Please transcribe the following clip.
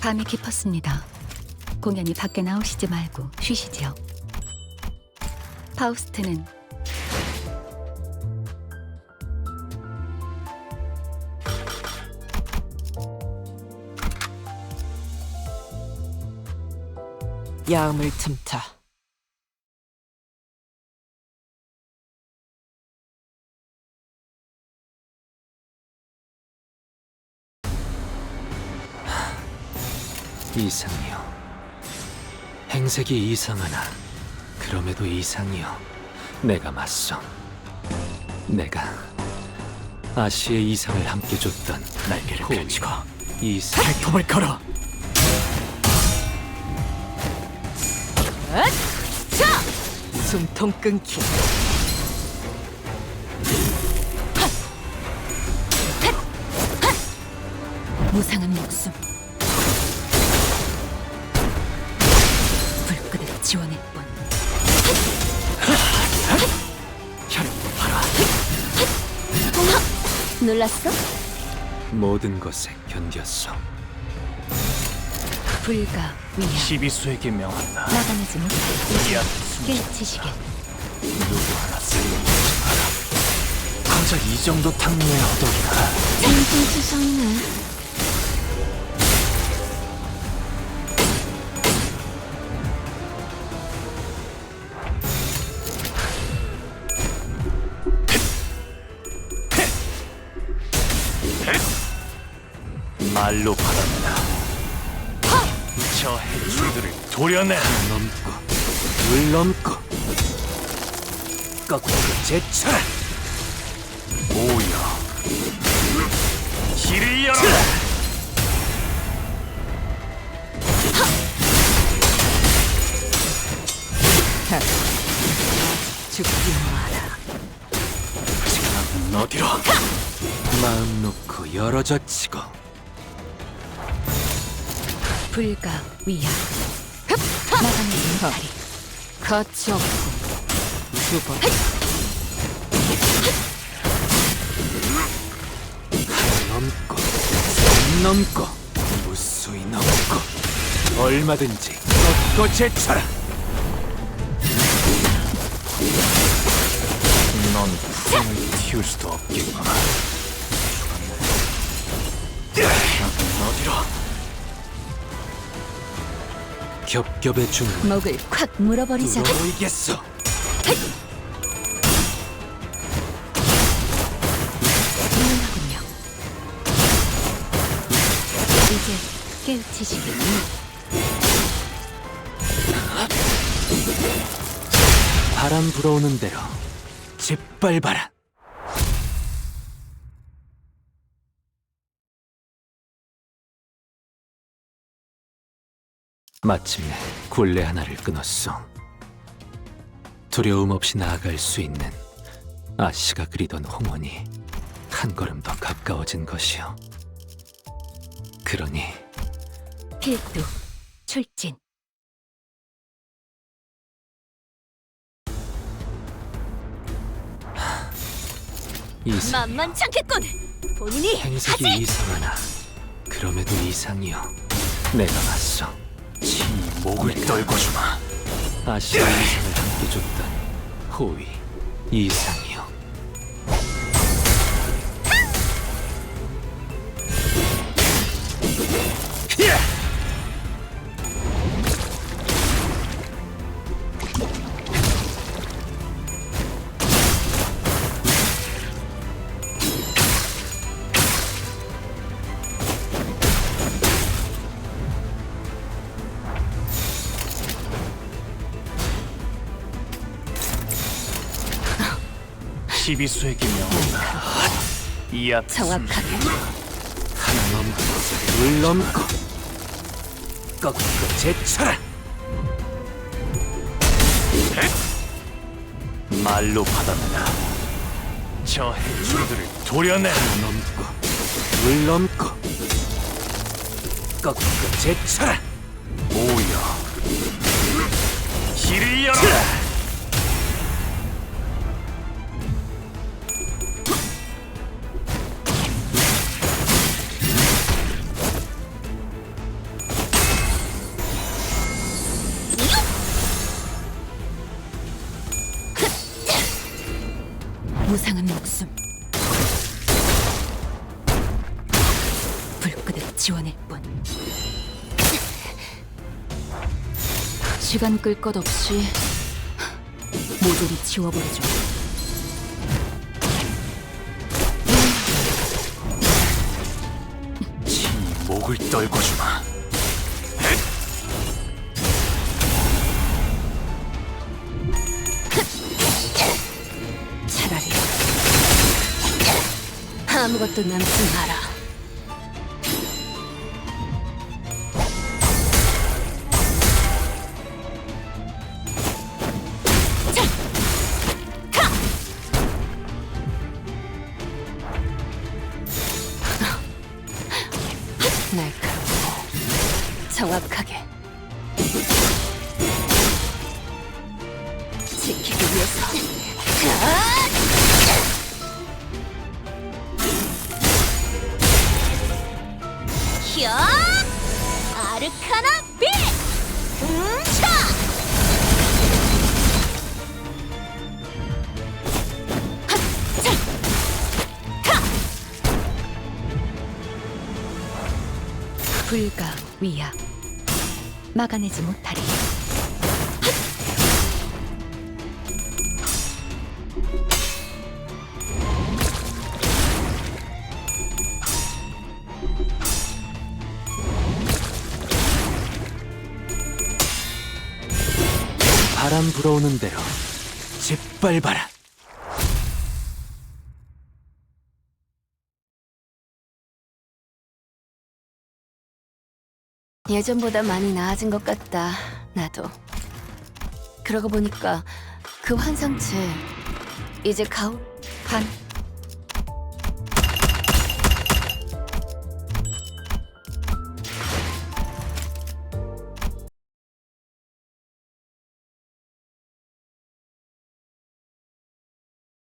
밤이 깊었습니다. 공연이 밖에 나오시지 말고 쉬시지요. 파우스트는 야음을 틈타 이상이요. 행색이 이상하나 그럼에도 이상이요. 내가 맞서. 내가 아시의 이상을 함께 줬던 날개를 펼치고 이상 발톱을 걸어 자! 숨통 끊기 무상한 목숨. 뿐. 혈을 봐라. 놀랐어? 모든 것에 견뎠어. 불가 위야 시비수에게 명한다. 나가내지 못해 이야, 깨치시게 누구 하나 쓸모없지 마라. 고작 이 정도 탕로의 허덕이다. 잠좀 쓰셨네 말로 바랍니다. 저 해충들을 도려내. 넘고 물 넘고 꺾고 제쳐라. 오여. 길을 열어라. 죽지 마라 지금 어디로? 마음 놓고 열어젖히고 불가 위야. 나가내지 못하리. 가치 없고. 죽어. 넘고 선 넘고 무수히 넘고 얼마든지 꺾고 제쳐라. 넌 풍을 틔울 수도 없겠구나. 어디로? 겹겹의 중문 목을 콱 물어버리자 뚫어보이겠어. 훌륭하군요 이제 깨우치시게 바람 불어오는 대로 짓밟아라. 마침내 굴레 하나를 끊었어. 두려움 없이 나아갈 수 있는 아씨가 그리던 홍원이 한 걸음 더 가까워진 것이요. 그러니 필두 출진 만만찮겠군 본인이 행색이 이상하나 그럼에도 이상이요. 내가 맞서 지 목을 떨고 주마. 아시아 이상을 함께 줬던 호위 이상이 시비수에게 명한다. 이야, 정확하게 하나 넘고 물 넘고 꺾고 제쳐라. 말로 받아내라. 저 해충들을 도려내. 하나 넘고 물 넘고 꺾고 제쳐라. 오여. 무상한 목숨. 불끄득 지원일 뿐. 시간 끌 것 없이 모조리 지워버리죠. 친히 목을 떨궈주마. 아무것도 남지 마라. 정확하게 지키기 위해서 야! 아르카나 빛! 음차! 불가 위약 막아내지 못하리. 바람 불어오는 대로 짓밟아라. 예전보다 많이 나아진 것 같다. 나도. 그러고 보니까 그 환상체 이제 가오 반